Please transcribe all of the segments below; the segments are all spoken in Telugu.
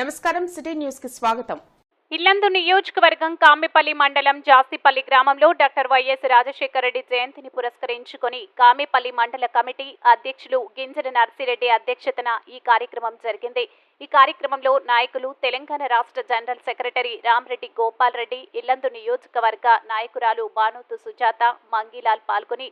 నమస్కారం సిటీ న్యూస్కి స్వాగతం. ఇల్లందు నియోజకవర్గం కామెపల్లి మండలం జాస్తిపల్లి గ్రామంలో డాక్టర్ వైఎస్ రాజశేఖర రెడ్డి జయంతిని పురస్కరించుకొని కామెపల్లి మండల కమిటీ అధ్యక్షులు గింజల నర్సిరెడ్డి అధ్యక్షతన ఈ కార్యక్రమం జరిగింది. ఈ కార్యక్రమంలో నాయకులు తెలంగాణ రాష్ట్ర జనరల్ సెక్రటరీ రామరెడ్డి గోపాల్ రెడ్డి ఇల్లందు నియోజకవర్గ నాయకురాలు బానోతు సుజాత మంగీలాల్ పాల్గొని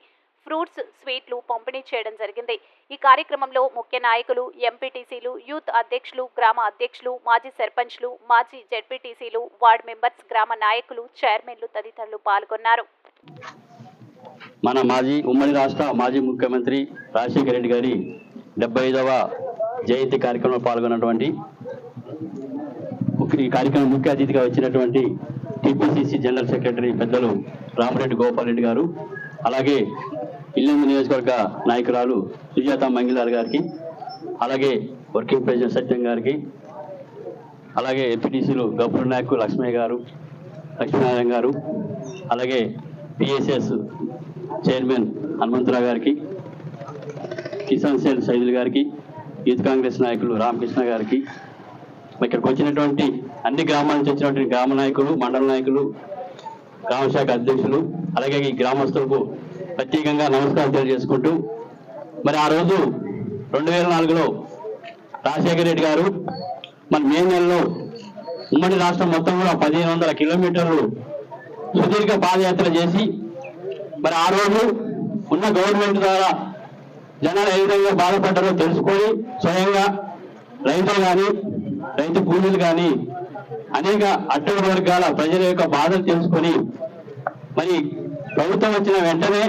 ఫ్రూట్స్ స్వీట్లు పంపిణీ చేయడం జరిగింది. ఈ కార్యక్రమంలో ముఖ్య నాయకులు ఎంపీటీసీలు యూత్ అధ్యక్షులు గ్రామ అధ్యక్షులు మాజీ సర్పంచ్లు మాజీ జడ్పీటీసీలు వార్డు మెంబర్స్ గ్రామ నాయకులు చైర్మన్లు తదితరులు పాల్గొన్నారు. మన మాజీ ఉమ్మడి రాష్ట్ర మాజీ ముఖ్యమంత్రి రాజశేఖర రెడ్డి గారి డెబ్బై ఐదవ జయంతి కార్యక్రమంలో పాల్గొన్నటువంటి ముఖ్య- ఈ కార్యక్రమం ముఖ్య అతిథిగా వచ్చినటువంటి టిపిసిసి జనరల్ సెక్రటరీ పెద్దలు రామరెడ్డి గోపాల్ రెడ్డి గారు అలాగే ఇల్లందు నియోజకవర్గ నాయకురాలు సుజాత మంగిలాల్ గారికి అలాగే వర్కింగ్ ప్రెసిడెంట్ సత్యం గారికి అలాగే ఎంపీటీసీలు గబ్బర్ నాయకు లక్ష్మయ్య గారు లక్ష్మీనారాయణ గారు అలాగే పిఎస్ఎస్ చైర్మన్ హనుమంతరావు గారికి కిసాన్ సేల్ సైదుల్ గారికి యూత్ కాంగ్రెస్ నాయకులు రామకృష్ణ గారికి. ఇక్కడికి వచ్చినటువంటి అన్ని గ్రామాల నుంచి వచ్చినటువంటి గ్రామ నాయకులు మండల నాయకులు గ్రామ శాఖ అధ్యక్షులు అలాగే ఈ గ్రామస్తులకు ప్రత్యేకంగా నమస్కారం తెలియజేసుకుంటూ మరి ఆ రోజు రెండు వేల నాలుగులో రాజశేఖర రెడ్డి గారు మన మే నెలలో ఉమ్మడి రాష్ట్రం మొత్తం కూడా పదిహేను వందల కిలోమీటర్లు సుదీర్ఘ పాదయాత్ర చేసి మరి ఆ రోజు ఉన్న గవర్నమెంట్ ద్వారా జనాలు ఏ విధంగా బాధపడ్డారో తెలుసుకొని స్వయంగా రైతులు కానీ రైతు కూలీలు కానీ అనేక అట్టడి వర్గాల ప్రజల యొక్క బాధలు తెలుసుకొని మరి ప్రభుత్వం వచ్చిన వెంటనే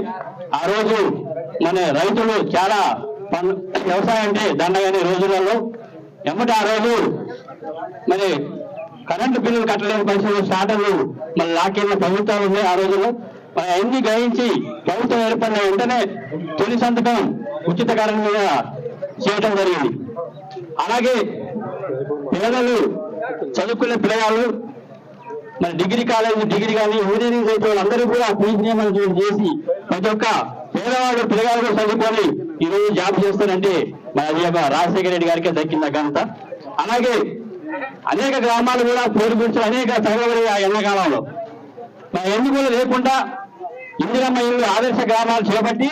ఆ రోజు మన రైతులు చాలా పన్ను వ్యవసాయం అంటే దండగానే రోజులలో. ఎమ్మటి ఆ రోజు మరి కరెంటు బిల్లులు కట్టలేని పరిస్థితులు స్టార్టర్లు మరి లాకేళ్ళ ప్రభుత్వాలు ఉన్నాయి ఆ రోజుల్లో. మరి అన్ని గ్రహించి ప్రభుత్వం ఏర్పడిన వెంటనే తొలి సంతకం ఉచిత కరెంట్ మీద చేయటం జరిగింది. అలాగే పేదలు చదువుకునే పిల్లగాళ్ళు మరి డిగ్రీ కాలేజ్ డిగ్రీ కానీ ఇంజనీరింగ్ అయిపోయిన వాళ్ళందరూ కూడా ఫీజు నియమనం చేసి ప్రతి ఒక్క పేదవాడు పిల్లగాడు చదువుకొని ఈ రోజు జాబ్ చేస్తానంటే మరి అది రాజశేఖర రెడ్డి గారికి దక్కింది ఆ ఘనత. అలాగే అనేక గ్రామాలు కూడా పేరు గురించి అనేక తగలబడి ఆ ఎండాకాలంలో. మన ఎన్ని కూడా లేకుండా ఇందిరమ్మ ఇల్లు ఆదర్శ గ్రామాలు చేపట్టి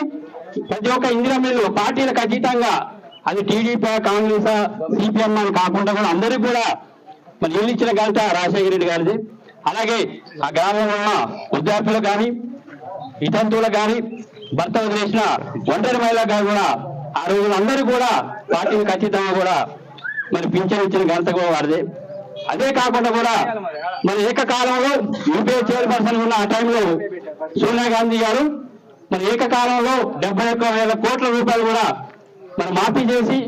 ప్రతి ఒక్క ఇందిరమ్మ ఇల్లు పార్టీలకు అతీతంగా అది టీడీపీ కాంగ్రెస్ సిపిఎం అని కాకుండా కూడా అందరికీ కూడా మన ఇల్లు ఇచ్చిన ఘనత రాజశేఖర రెడ్డి గారిది. అలాగే ఆ గ్రామంలో ఉన్న విద్యార్థులకు కానీ ఇతంతువులకు కానీ భర్త వదిలేసిన ఒంటరి మహిళలకు కానీ కూడా ఆ రోజున అందరూ కూడా పార్టీకి ఖచ్చితంగా కూడా మరి పింఛన్ ఇచ్చిన ఘనత కూడా వారిదే. అదే కాకుండా కూడా మరి ఏకకాలంలో యూపీఏ చైర్పర్సన్ ఉన్న ఆ టైంలో సోనియా గాంధీ గారు మరి ఏకకాలంలో డెబ్బై ఒక్క వేల కోట్ల రూపాయలు కూడా మరి మాఫీ చేసి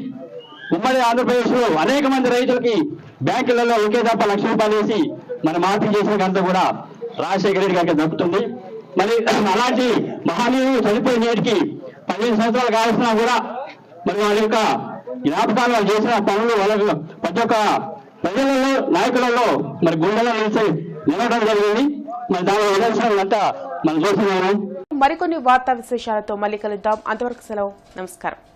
ఉమ్మడి ఆంధ్రప్రదేశ్లో అనేక మంది రైతులకి బ్యాంకులలో ఒకే తప్ప లక్ష రూపాయలు వేసి మరి మాఫీ చేసిన కూడా రాజశేఖర రెడ్డి గారికి దక్కుతుంది. మరి అలాంటి మహానీయులు చనిపోయిన నేటికి పదిహేను సంవత్సరాలు కావాల్సినా కూడా మరి వాళ్ళ యొక్క జ్ఞాపకాలు వాళ్ళు చేసిన పనులు వాళ్ళకు ప్రతి ఒక్క ప్రజలలో నాయకులలో మరి గుండెలో నిలిచి నిలవడం జరిగింది. మరి దాని నిదర్శనం మనం చూస్తున్నాము. మరికొన్ని వార్తా విశేషాలతో మళ్ళీ కలుద్దాం. అంతవరకు సెలవు. నమస్కారం.